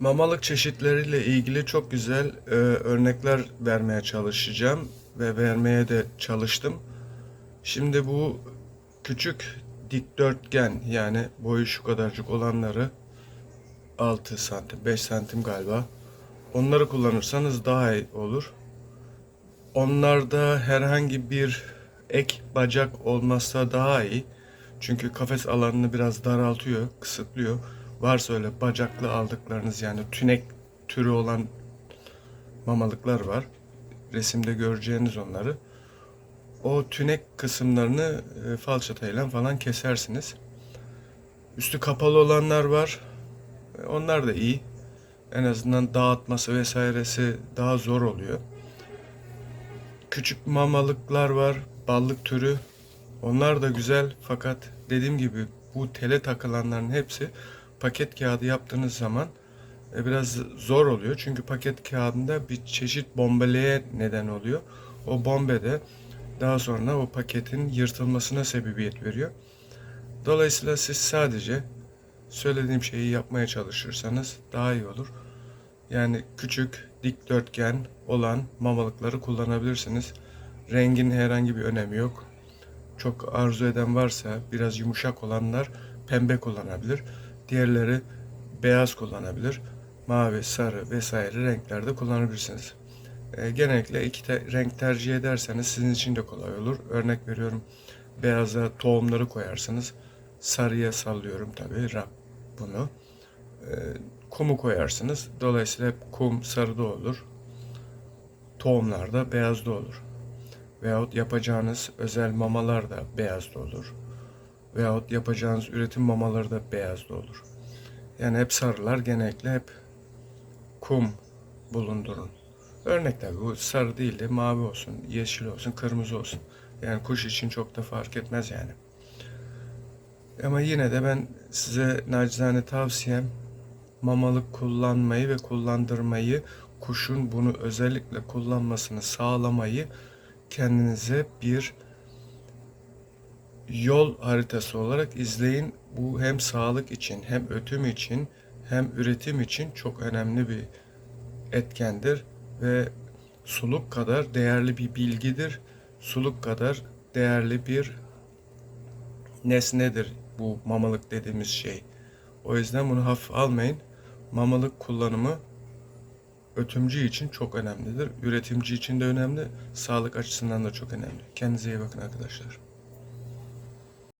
Mamalık çeşitleriyle ilgili çok güzel e, örnekler vermeye çalışacağım ve vermeye de çalıştım. Şimdi bu küçük dikdörtgen yani boyu şu kadarcık olanları 6 santim 5 santim galiba onları kullanırsanız daha iyi olur. Onlarda herhangi bir ek bacak olmazsa daha iyi. Çünkü kafes alanını biraz daraltıyor, kısıtlıyor. Varsa öyle bacaklı aldıklarınız yani tünek türü olan mamalıklar var. Resimde göreceğiniz onları. O tünek kısımlarını e, falçatayla falan kesersiniz. Üstü kapalı olanlar var. E, Onlar da iyi. En azından dağıtması vesairesi daha zor oluyor. Küçük mamalıklar var, ballık türü. Onlar da güzel fakat dediğim gibi bu tele takılanların hepsi paket kağıdı yaptığınız zaman e, biraz zor oluyor. Çünkü paket kağıdında bir çeşit bombeleye neden oluyor. O bombe de daha sonra o paketin yırtılmasına sebebiyet veriyor. Dolayısıyla siz sadece söylediğim şeyi yapmaya çalışırsanız daha iyi olur. Yani küçük dikdörtgen olan mamalıkları kullanabilirsiniz. Rengin herhangi bir önemi yok. Çok arzu eden varsa biraz yumuşak olanlar pembe kullanabilir. Diğerleri beyaz kullanabilir. Mavi, sarı vesaire renklerde kullanabilirsiniz. E, genellikle iki te- renk tercih ederseniz sizin için de kolay olur. Örnek veriyorum beyaza tohumları koyarsınız. Sarıya sallıyorum tabii ra- bunu. E, kumu koyarsınız. Dolayısıyla kum sarıda olur. Tohumlar da beyazda olur. Veyahut yapacağınız özel mamalar da beyazda olur. Veyahut yapacağınız üretim mamaları da beyazda olur. Yani hep sarılar genellikle hep kum bulundurun. Örnek tabi bu sarı değil de mavi olsun, yeşil olsun, kırmızı olsun. Yani kuş için çok da fark etmez yani. Ama yine de ben size nacizane tavsiyem mamalık kullanmayı ve kullandırmayı, kuşun bunu özellikle kullanmasını sağlamayı kendinize bir yol haritası olarak izleyin. Bu hem sağlık için, hem ötüm için, hem üretim için çok önemli bir etkendir ve suluk kadar değerli bir bilgidir. Suluk kadar değerli bir nesnedir bu mamalık dediğimiz şey. O yüzden bunu hafif almayın. Mamalık kullanımı ötümcü için çok önemlidir. Üretimci için de önemli. Sağlık açısından da çok önemli. Kendinize iyi bakın arkadaşlar.